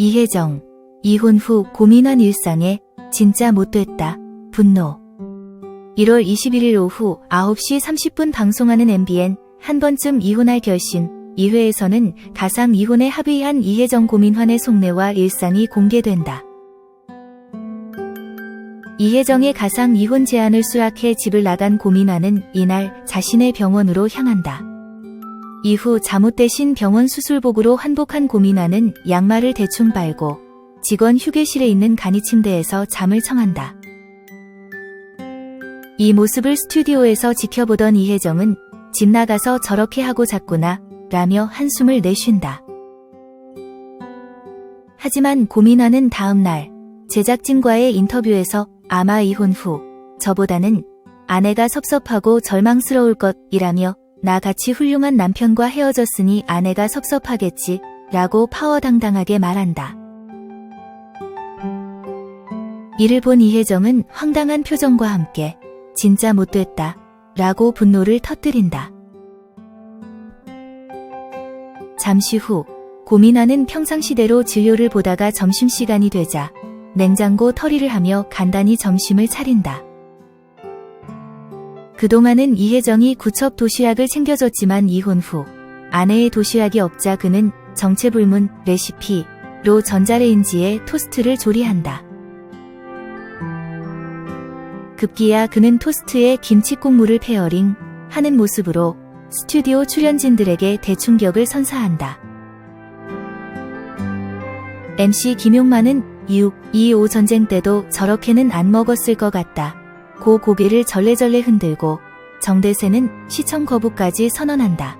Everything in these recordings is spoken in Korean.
이혜정. 이혼 후 고민한 일상에 진짜 못됐다. 분노. 1월 21일 오후 9시 30분 방송하는 MBN 한 번쯤 이혼할 결심. 2회에서는 가상 이혼에 합의한 이혜정 고민환의 속내와 일상이 공개된다. 이혜정의 가상 이혼 제안을 수락해 집을 나간 고민환은 이날 자신의 병원으로 향한다. 이후 잘못되신 병원 수술복으로 환복한 고민환은 양말을 대충 빨고 직원 휴게실에 있는 간이 침대에서 잠을 청한다. 이 모습을 스튜디오에서 지켜보던 이혜정은 집 나가서 저렇게 하고 잤구나 라며 한숨을 내쉰다. 하지만 고민하는 다음 날 제작진과의 인터뷰에서 아마 이혼 후 저보다는 아내가 섭섭하고 절망스러울 것이라며 나 같이 훌륭한 남편과 헤어졌으니 아내가 섭섭하겠지 라고 파워당당하게 말한다. 이를 본 이혜정은 황당한 표정과 함께 진짜 못됐다 라고 분노를 터뜨린다. 잠시 후 고민하는 평상시대로 진료를 보다가 점심시간이 되자 냉장고 털이를 하며 간단히 점심을 차린다. 그동안은 이혜정이 구첩 도시락을 챙겨줬지만 이혼 후 아내의 도시락이 없자 그는 정체불문 레시피로 전자레인지에 토스트를 조리한다. 급기야 그는 토스트에 김치 국물을 페어링 하는 모습으로 스튜디오 출연진들에게 대충격을 선사한다. MC 김용만은 6, 2.5 전쟁 때도 저렇게는 안 먹었을 것 같다. 고 고개를 절레절레 흔들고 정대세는 시청 거부까지 선언한다.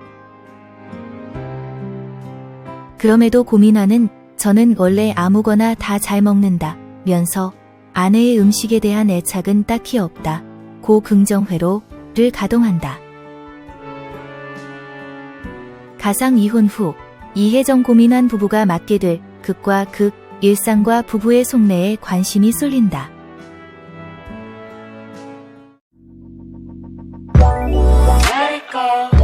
그럼에도 고민하는 저는 원래 아무거나 다 잘 먹는다 면서 아내의 음식에 대한 애착은 딱히 없다. 고 긍정회로를 가동한다. 가상 이혼 후 이혜정 고민한 부부가 맡게 될 극과 극, 일상과 부부의 속내에 관심이 쏠린다. call.